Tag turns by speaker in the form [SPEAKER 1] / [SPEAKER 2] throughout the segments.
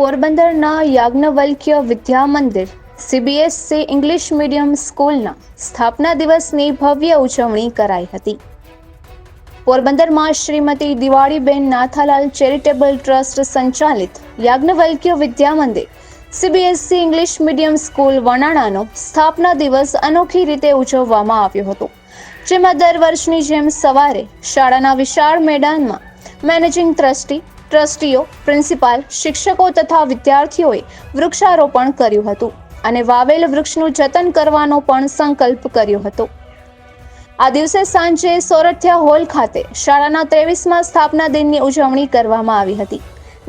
[SPEAKER 1] પોરબંદરના Yajnavalkya Vidya Mandir CBSE English medium સ્કૂલના સ્થાપના દિવસની ભવ્ય ઉજવણી કરાઈ હતી. પોરબંદરમાં શ્રીમતી દિવાળીબેન નાથાલાલ ચેરિટેબલ ટ્રસ્ટ સંચાલિત Yajnavalkya Vidya Mandir CBSE English medium school વણાણાનો સ્થાપના દિવસ અનોખી રીતે ઉજવવામાં આવ્યો હતો. જેમાં દર વર્ષની જેમ સવારે શાળાના વિશાળ મેદાનમાં મેનેજિંગ ટ્રસ્ટી ટ્રસ્ટીઓ, પ્રિન્સિપાલ, શિક્ષકો તથા વિદ્યાર્થીઓએ વૃક્ષારોપણ કર્યું હતું અને વાવેલ વૃક્ષનું જતન કરવાનો પણ સંકલ્પ કર્યો હતો. આ દિવસે સાંજે સોરઠિયા હોલ ખાતે શાળાના ત્રેવીસમાં સ્થાપના દિનની ઉજવણી કરવામાં આવી હતી,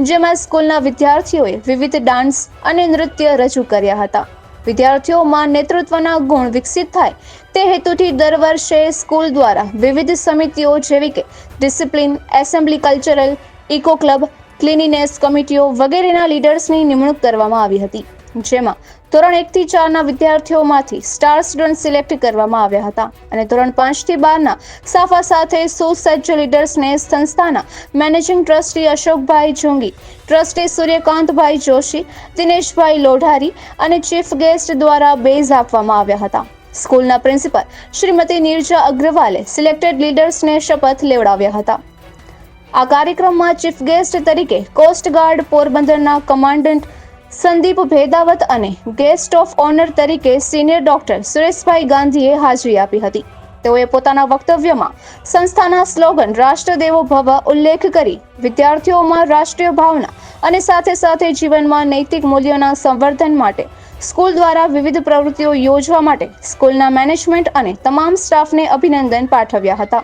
[SPEAKER 1] જેમાં સ્કૂલના વિદ્યાર્થીઓએ વિવિધ ડાન્સ અને નૃત્ય રજૂ કર્યા હતા. વિદ્યાર્થીઓમાં નેતૃત્વના ગુણ વિકસિત થાય તે હેતુથી દર વર્ષે સ્કૂલ દ્વારા વિવિધ સમિતિઓ જેવી કે discipline, assembly cultural eco club, cleanliness કમિટીઓ વગેરેના લીડર્સની નિમણૂક કરવામાં આવી હતી, જેમાં ધોરણ એકથી ચારના વિદ્યાર્થીઓમાંથી સ્ટાર સ્ટુડન્ટ સિલેક્ટ કરવામાં આવ્યા હતા અને ધોરણ પાંચથી બારના સાફા સાથે સુસજ્જ લીડર્સને સંસ્થાના managing trustee Ashokbhai Jongi trustee Suryakantbhai Joshi, Dineshbhai Lodhari અને ચીફ ગેસ્ટ દ્વારા બેઝ આપવામાં આવ્યા હતા. સ્કૂલના પ્રિન્સિપલ શ્રીમતી નીરજા અગ્રવાલે સિલેક્ટેડ લીડર્સને શપથ લેવડાવ્યા હતા. આ કાર્યક્રમમાં ચીફ ગેસ્ટ તરીકે કોસ્ટગાર્ડ પોરબંદરના કમાન્ડન્ટ સંદીપ ભેદાવત અને ગેસ્ટ ઓફ ઓનર તરીકે સિનિયર ડોક્ટર સુરેશભાઈ ગાંધીએ હાજરી આપી હતી. તેઓએ પોતાના વક્તવ્યમાં સંસ્થાના સ્લોગન રાષ્ટ્રદેવો ભવ ઉલ્લેખ કરી વિદ્યાર્થીઓમાં રાષ્ટ્રીય ભાવના અને સાથે સાથે જીવનમાં નૈતિક મૂલ્યોના સંવર્ધન માટે સ્કૂલ દ્વારા વિવિધ પ્રવૃત્તિઓ યોજવા માટે સ્કૂલના મેનેજમેન્ટ અને તમામ સ્ટાફને અભિનંદન પાઠવ્યા હતા.